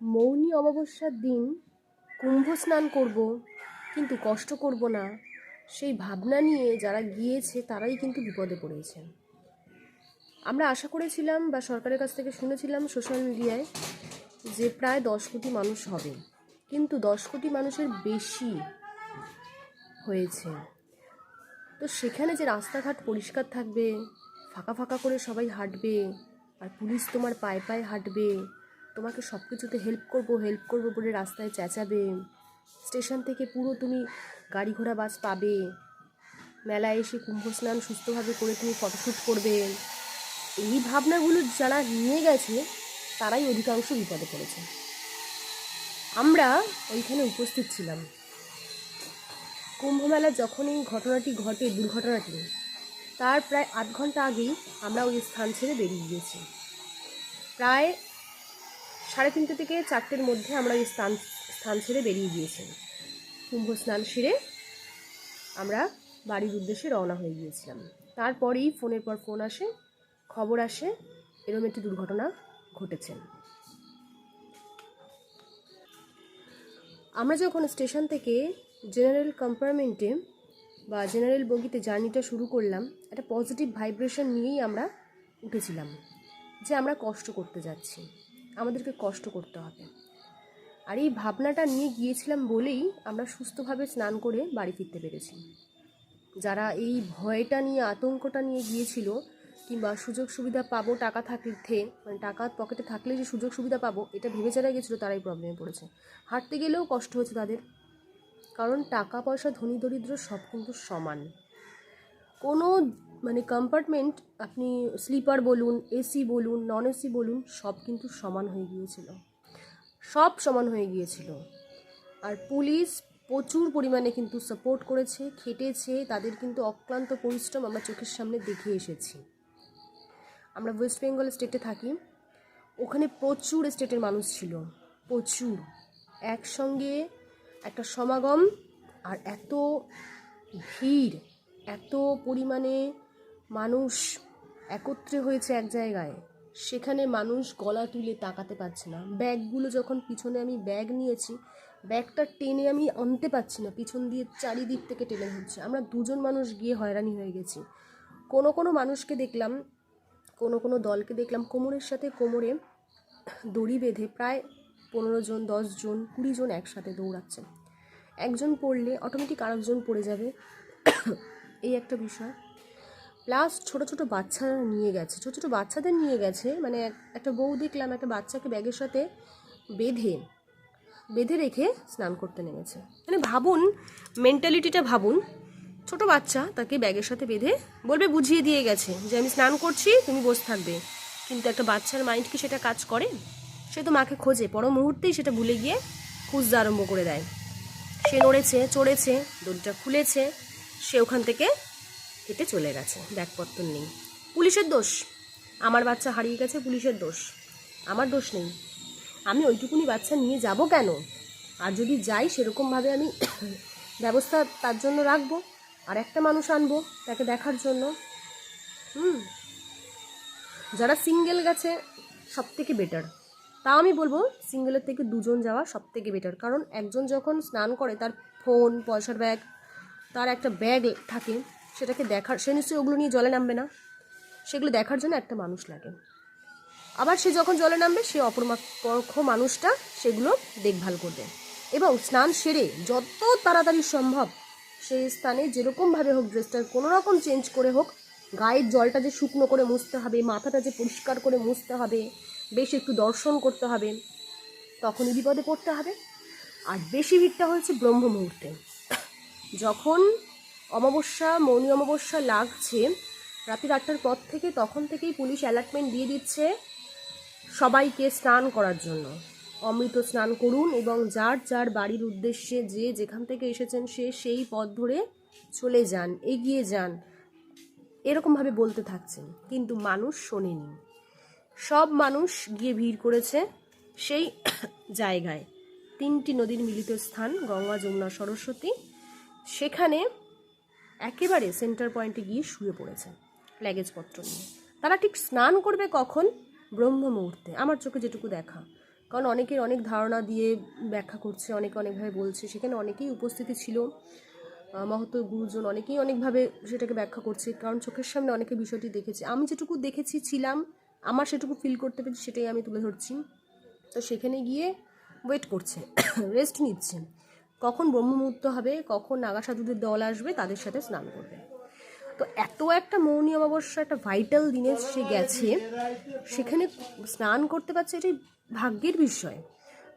মৌনী অমাবস্যার দিন কুম্ভ স্নান করব, কিন্তু কষ্ট করব না। সেই ভাবনা নিয়ে যারা গিয়েছে, তারাই কিন্তু বিপদে পড়েছে আমরা আশা করেছিলাম বা সরকারের কাছ থেকে শুনেছিলাম সোশ্যাল মিডিয়ায় যে প্রায় দশ কোটি মানুষ হবে, কিন্তু দশ কোটি মানুষের বেশি হয়েছে। তো সেখানে যে রাস্তাঘাট পরিষ্কার থাকবে, ফাঁকা ফাঁকা করে সবাই হাঁটবে, আর পুলিশ তোমার পায়ে পায়ে হাঁটবে তোমাকে সব কিছুতে হেল্প করব হেল্প করব বলে রাস্তায় চেঁচাবে। স্টেশন থেকে পুরো তুমি গাড়ি ঘোড়া বাস পাবে। মেলায় এসে কুম্ভ স্নান সুস্থভাবে করে তুমি ফটোশ্যুট করবে। এই ভাবনাগুলো যারা নিয়ে গেছে, তারাই অধিকাংশ বিপদে পড়েছে। আমরা ওইখানে উপস্থিত ছিলাম। কুম্ভমেলা যখন এই ঘটনাটি ঘটে, দুর্ঘটনাটি, তার প্রায় আধ ঘণ্টা আগেই আমরা ওই স্থান ছেড়ে বেরিয়ে গিয়েছি। প্রায় সাড়ে তিনটে থেকে চারটের মধ্যে আমরা ওই স্থান স্থান ছেড়ে বেরিয়ে গিয়েছি কুম্ভ স্নান সেরে আমরা বাড়ির উদ্দেশ্যে রওনা হয়ে গিয়েছিলাম। তারপরেই ফোনের পর ফোন আসে, খবর আসে, এরম একটি দুর্ঘটনা ঘটেছে। আমরা যখন স্টেশন থেকে জেনারেল কম্পার্টমেন্টে বা জেনারেল বগিতে জার্নিটা শুরু করলাম, একটা পজিটিভ ভাইব্রেশন নিয়েই আমরা উঠেছিলাম যে আমরা কষ্ট করতে যাচ্ছি। আমাদেরকে কষ্ট করতে হবে। আর এই ভাবনাটা নিয়ে গিয়েছিলাম বলেই আমরা সুস্থভাবে স্নান করে বাড়ি ফিরতে পেরেছি। যারা এই ভয়টা নিয়ে, আতঙ্কটা নিয়ে গিয়েছিল কিংবা সুযোগ সুবিধা পাবো টাকা থাকতে মানে টাকা পকেটে থাকলে যে সুযোগ সুবিধা পাবো, এটা ভেবে যারা গেছিল তারাই প্রবলেমে পড়েছে। হাঁটতে গেলেও কষ্ট হচ্ছে তাদের। কারণ টাকা পয়সা ধনী দরিদ্র সব কিন্তু সমান। কোনো মানে কম্পার্টমেন্ট আপনি স্লিপার বলুন এসি বলুন নন এসি বলুন, সব কিন্তু সমান হয়ে গিয়েছিল। সব সমান হয়ে গিয়েছিল। আর পুলিশ প্রচুর পরিমাণে কিন্তু সাপোর্ট করেছে, খেটেছে, তাদের কিন্তু অক্লান্ত পরিশ্রম আমরা চোখের সামনে দেখে এসেছি। আমরা ওয়েস্ট বেঙ্গল স্টেটে থাকি, ওখানে প্রচুর স্টেটের মানুষ ছিল, প্রচুর। একসঙ্গে একটা সমাগম আর এত ভিড়, এত পরিমাণে মানুষ একত্রে হয়েছে এক জায়গায়। সেখানে মানুষ গলা তুলে তাকাতে পারছে না। ব্যাগগুলো যখন পিছনে আমি ব্যাগ নিয়েছি, ব্যাগটা টেনে আমি আনতে পারছি না। পিছন দিয়ে চারিদিক থেকে টেনে ধরছে। আমরা দুজন মানুষ গিয়ে হয়রানি হয়ে গেছি। কোনো কোনো মানুষকে দেখলাম, কোনো কোনো দলকে দেখলাম, কোমরের সাথে কোমরে দড়ি বেঁধে প্রায় পনেরো জন, দশ জন, কুড়ি জন একসাথে দৌড়াচ্ছে। একজন পড়লে অটোমেটিক আরেকজন পড়ে যাবে। এই একটা বিষয়। প্লাস ছোট ছোট বাচ্চারা নিয়ে গেছে। ছোট ছোট বাচ্চাদের নিয়ে গেছে। মানে একটা বউ দেখলাম একটা বাচ্চাকে ব্যাগের সাথে বেঁধে বেঁধে রেখে স্নান করতে নেমেছে। মানে ভাবুন মেন্টালিটিটা ভাবুন, ছোট বাচ্চা তাকে ব্যাগের সাথে বেঁধে বলবে, বুঝিয়ে দিয়ে গেছে যে আমি স্নান করছি, তুমি বসে থাকবে। কিন্তু একটা বাচ্চার মাইন্ড কি সেটা কাজ করে? সে তো মাকে খোঁজে। পর মুহূর্তেই সেটা ভুলে গিয়ে খুঁজতে আরম্ভ করে দেয়। সে নড়েছে, চড়েছে, দড়িটা খুলেছে, সে ওখান থেকে হেঁটে চলে গেছে, ব্যাগপত্র নেই। পুলিশের দোষ? আমার বাচ্চা হারিয়ে গেছে, পুলিশের দোষ। আমার দোষ নেই। আমি ওইটুকুনি বাচ্চা নিয়ে যাব কেন? আর যদি যাই, সেরকমভাবে আমি ব্যবস্থা তার জন্য রাখব, আর একটা মানুষ আনব তাকে দেখার জন্য। হুম। যারা সিঙ্গেল গেছে সব থেকে বেটার। তাও আমি বলব, সিঙ্গেলের থেকে দুজন যাওয়া সব থেকে বেটার। কারণ একজন যখন স্নান করে, তার ফোন, পয়সার ব্যাগ, তার একটা ব্যাগ থাকে সেটাকে দেখার, সে নিশ্চয়ই ওগুলো নিয়ে জলে নামবে না। সেগুলো দেখার জন্য একটা মানুষ লাগে। আবার সে যখন জলে নামবে, সে অপরপক্ষ মানুষটা সেগুলো দেখভাল করবে। এবং স্নান সেরে যত তাড়াতাড়ি সম্ভব সেই স্থানে যেরকমভাবে হোক ড্রেসটা কোনো রকম চেঞ্জ করে হোক, গায়ের জলটা যে শুকনো করে মুছতে হবে, মাথাটা যে পরিষ্কার করে মুছতে হবে, বেশ একটু দর্শন করতে হবে, তখনই বিপদে পড়তে হবে। আর বেশি ভিড়টা হয়েছে ব্রহ্ম মুহূর্তে যখন অমাবস্যা, মৌনি অমাবস্যা লাগছে। রাত্রি আটটার পর থেকে তখন থেকেই পুলিশ অ্যালার্টমেন্ট দিয়ে দিচ্ছে সবাইকে স্নান করার জন্য। অমৃত স্নান করুন এবং যার যার বাড়ির উদ্দেশ্যে যে যেখান থেকে এসেছেন সে সেই পথ ধরে চলে যান, এগিয়ে যান। এরকমভাবে বলতে থাকছেন, কিন্তু মানুষ শোনেনি। সব মানুষ গিয়ে ভিড় করেছে সেই জায়গায়। তিনটি নদীর মিলিত স্থান, গঙ্গা, যমুনা, সরস্বতী। সেখানে একেবারে সেন্টার পয়েন্টে গিয়ে শুয়ে পড়েছে লাগেজপত্র নিয়ে। তারা ঠিক স্নান করবে কখন? ব্রহ্ম মুহূর্তে। আমার চোখে যেটুকু দেখা। কারণ অনেকের অনেক ধারণা দিয়ে ব্যাখ্যা করছে, অনেকে অনেকভাবে বলছে। সেখানে অনেকেই উপস্থিতি ছিল। মহত গুরুজন অনেকেই অনেকভাবে সেটাকে ব্যাখ্যা করছে। কারণ চোখের সামনে অনেকে বিষয়টি দেখেছে। আমি যেটুকু দেখেছি, ছিলাম। আমার সেটুকু ফিল করতে পেরেছি, সেটাই আমি তুলে ধরছি। তো সেখানে গিয়ে ওয়েট করছে রেস্ট নিচ্ছে। কখন ব্রহ্মমুহূর্ত হবে, কখন নাগা সাধুদের দল আসবে, তাদের সাথে স্নান করবে। তো এত একটা মৌনী অমাবস্যা, একটা ভাইটাল দিনে সে গেছে, সেখানে স্নান করতে পারছে এটাই ভাগ্যের বিষয়।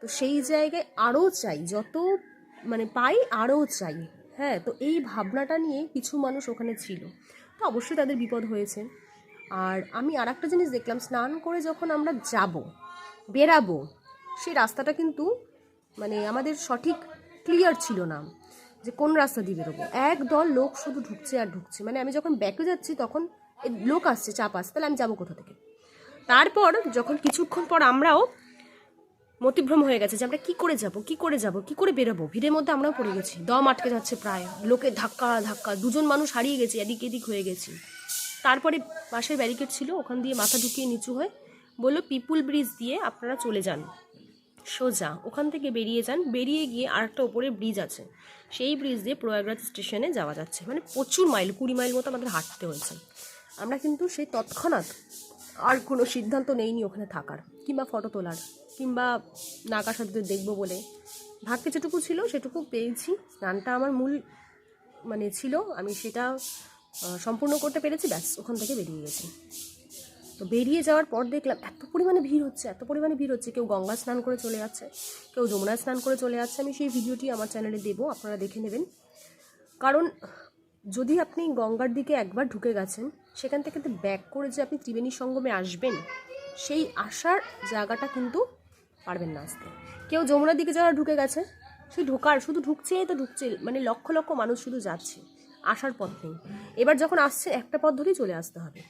তো সেই জায়গায় আরও চাই, যত মানে পাই আরও চাই হ্যাঁ? তো এই ভাবনাটা নিয়ে কিছু মানুষ ওখানে ছিল। তো অবশ্যই তাদের বিপদ হয়েছে। আর আমি আর একটা জিনিস দেখলাম, স্নান করে যখন আমরা যাব, বেরাবো, সেই রাস্তাটা কিন্তু মানে আমাদের সঠিক ক্লিয়ার ছিল না যে কোন রাস্তা দিয়ে বেরোবো। এক দল লোক শুধু ঢুকছে আর ঢুকছে। মানে আমি যখন ব্যাকে যাচ্ছি তখন লোক আসছে, চাপ আসছে, তাহলে আমি যাব কোথা থেকে? তারপর যখন কিছুক্ষণ পর আমরাও মতিভ্রম হয়ে গেছে যে আমরা কি করে যাব, কি করে যাব, কি করে বেরোবো? ভিড়ের মধ্যে আমরাও পড়ে গেছি। দম আটকে যাচ্ছে প্রায়। লোকে ধাক্কা ধাক্কা। দুজন মানুষ হারিয়ে গেছে, এদিক এদিক হয়ে গেছি। তারপরে পাশের ব্যারিকেড ছিল, ওখান দিয়ে মাথা ঢুকিয়ে নিচু হয়ে বলল পিপুল ব্রিজ দিয়ে আপনারা চলে যান। সোজা, ওখান থেকে বেরিয়ে যান। বেরিয়ে গিয়ে আরেকটা ওপরে ব্রিজ আছে। সেই ব্রিজ দিয়ে প্রয়াগরাজ স্টেশনে যাওয়া যাচ্ছে। মানে প্রচুর মাইল কুড়ি মাইল মতো আমাদের হাঁটতে হয়েছে। আমরা কিন্তু সেই তৎক্ষণাৎ আর কোনো সিদ্ধান্ত নেইনি ওখানে থাকার। কিংবা ফটো তোলার, কিংবা নাকা সাথে দেখব বলে। ভাগ্যে যেটুকু ছিল সেটুকু পেয়েছি। স্নানটা আমার মূল মানে ছিল। আমি সেটা সম্পূর্ণ করতে পেরেছি। ব্যাস, ওখান থেকে বেরিয়ে গেছি। তো বেরিয়ে যাওয়ার পর দেখলাম এত পরিমাণে ভিড় হচ্ছে, এত পরিমাণে ভিড় হচ্ছে। কেউ গঙ্গা স্নান করে চলে যাচ্ছে, কেউ যমুনা স্নান করে চলে যাচ্ছে। আমি সেই ভিডিওটি আমার চ্যানেলে দেবো, আপনারা দেখে নেবেন। কারণ যদি আপনি গঙ্গার দিকে একবার ঢুকে গেছেন, সেখান থেকে ব্যাক করে যে আপনি ত্রিবেণী সঙ্গমে আসবেন, সেই আসার জায়গাটা কিন্তু পারবেন না আসতে। কেউ যমুনার দিকে যারা ঢুকে গেছে, সে ঢোকার, শুধু ঢুকছে তো ঢুকছে মানে লক্ষ লক্ষ মানুষ শুধু যাচ্ছে, আসার পথ নেই। এবার যখন আসছে, একটা পথ ধরেই চলে আসতে হবে।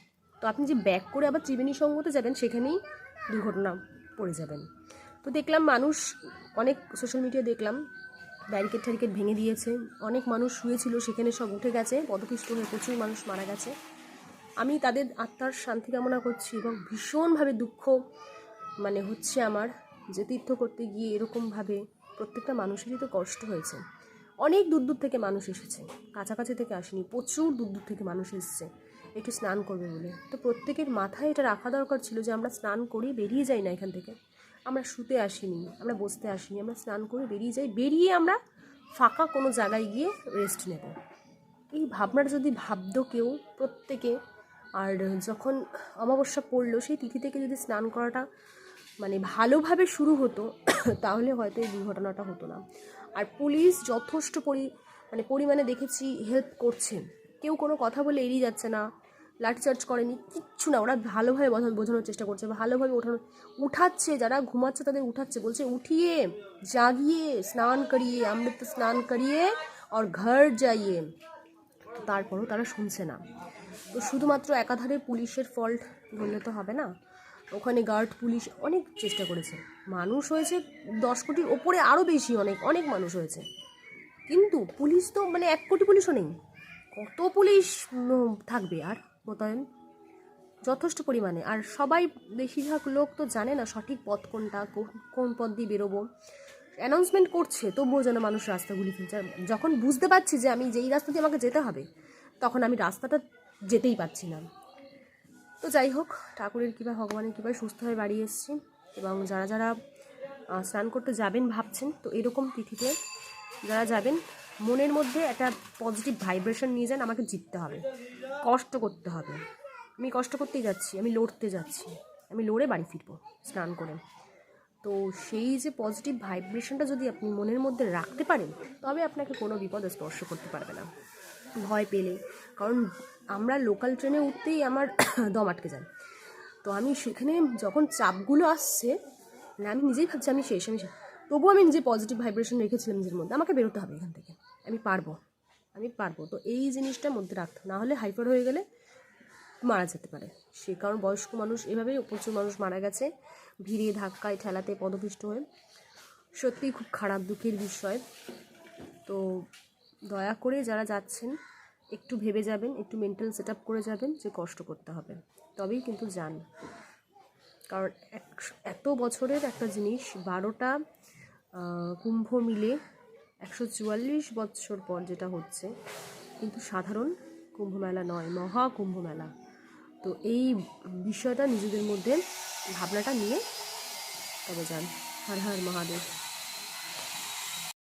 তো আপনি যে ব্যাক করে আবার ত্রিবেণী সঙ্গতে যাবেন, সেখানেই দুর্ঘটনা পড়ে যাবেন। তো দেখলাম মানুষ, অনেক সোশ্যাল মিডিয়া দেখলাম ব্যারিকেড ট্যারিকেড ভেঙে দিয়েছে। অনেক মানুষ শুয়েছিল, সেখানে সব উঠে গেছে, পদপিষ্ট হয়ে প্রচুর মানুষ মারা গেছে। আমি তাদের আত্মার শান্তি কামনা করছি এবং ভীষণভাবে দুঃখ মানে হচ্ছে আমার যে তীর্থ করতে গিয়ে এরকমভাবে প্রত্যেকটা মানুষেরই তো কষ্ট হয়েছে। অনেক দূর দূর থেকে মানুষ এসেছে, কাছাকাছি থেকে আসেনি, প্রচুর দূর দূর থেকে মানুষ এসেছে। একটু স্নান করবে বলে। তো প্রত্যেকের মাথায় এটা রাখা দরকার ছিল যে আমরা স্নান করে বেরিয়ে যাই না এখান থেকে। আমরা শুতে আসিনি, আমরা বসতে আসিনি, আমরা স্নান করে বেরিয়ে যাই। বেরিয়ে আমরা ফাঁকা কোনো জায়গায় গিয়ে রেস্ট নেব। এই ভাবনাটা যদি ভাবতো কেউ প্রত্যেকে, আর যখন অমাবস্যা পড়ল, সেই তিথি থেকে যদি স্নান করাটা মানে ভালোভাবে শুরু হতো, তাহলে হয়তো এই দুর্ঘটনাটা হতো না। আর পুলিশ যথেষ্ট পরি মানে পরিমাণে দেখেছি হেল্প করছে। কেউ কোনো কথা বলে এড়িয়ে যাচ্ছে না। লাঠিচার্জ করেনি, কিচ্ছু না, ওরা ভালোভাবে বোঝা- বোঝানোর চেষ্টা করছে, ভালোভাবে ওঠানো, উঠাচ্ছে, যারা ঘুমাচ্ছে তাদের উঠাচ্ছে, বলছে উঠিয়ে, জাগিয়ে, স্নান করিয়ে, অমৃত স্নান করিয়ে আর ঘর যাইয়ে। তারপরও তারা শুনছে না। তো শুধুমাত্র একাধারে পুলিশের ফল্ট বললে তো হবে না। ওখানে গার্ড পুলিশ অনেক চেষ্টা করেছে। মানুষ হয়েছে দশ কোটির ওপরে আরও বেশি অনেক অনেক মানুষ হয়েছে। কিন্তু পুলিশ তো মানে এক কোটি পুলিশও নেই। কত পুলিশ থাকবে আর? মোতায়েন যথেষ্ট পরিমাণে। আর সবাই বেশিরভাগ লোক তো জানে না সঠিক পথ কোনটা, কোন পথ দিয়ে বেরোবো। অ্যানাউন্সমেন্ট করছে, তবুও যেন মানুষ রাস্তাগুলি ফেলছে। যখন বুঝতে পারছি যে আমি যেই রাস্তা দিয়ে আমাকে যেতে হবে, তখন আমি রাস্তাটা যেতেই পারছি না। তো যাই হোক, ঠাকুরের কৃপা ভগবানের কৃপায় সুস্থভাবে বাড়ি এসেছি এবং যারা যারা স্নান করতে যাবেন ভাবছেন, তো এরকম তিথিতে যারা যাবেন, মনের মধ্যে একটা পজিটিভ ভাইব্রেশন নিয়ে যান, আমাকে জিততে হবে। কষ্ট করতে হবে। আমি কষ্ট করতেই যাচ্ছি, আমি লড়তে যাচ্ছি। আমি লড়ে বাড়ি ফিরবো, স্নান করে। তো সেই যে পজিটিভ ভাইব্রেশনটা যদি আপনি মনের মধ্যে রাখতে পারেন, তবে আপনাকে কোনো বিপদে স্পর্শ করতে পারবে না। ভয় পেলে, কারণ আমরা লোকাল ট্রেনে উঠতেই আমার দম আটকে যায়। তো আমি সেখানে যখন চাপগুলো আসছে মানে আমি নিজেই ভাবছি আমি শেষ, আমি। তবুও আমি নিজে পজিটিভ ভাইব্রেশন রেখেছিলাম নিজের মধ্যে, আমাকে বেরোতে হবে এখান থেকে। আমি পারব। আমি পারব। তো এই জিনিসটা মধ্যে রাখতে। না হলে হাইপার হয়ে গেলে মারা যেতে পারে। সে কারণ বয়স্ক মানুষ এভাবেই, প্রচুর মানুষ মারা গেছে। ভিড়ে, ধাক্কায়, ঠেলাতে পদপিষ্ট হয়ে। সত্যিই খুব খারাপ, দুঃখের বিষয়। তো দয়া করে যারা যাচ্ছেন, একটু ভেবে যাবেন, একটু মেন্টাল সেট করে যাবেন যে কষ্ট করতে হবে। তবেই কিন্তু যান। কারণ এত বছরের একটা জিনিস, বারোটা কুম্ভ মিলে একশো চুয়াল্লিশ বৎসর পর যেটা হচ্ছে, কিন্তু সাধারণ কুম্ভ মেলা নয়, মহা কুম্ভ মেলা তো এই বিষয়টা নিজেদের মধ্যে ভাবনাটা নিয়ে তবে যান। হর হর মহাদেব।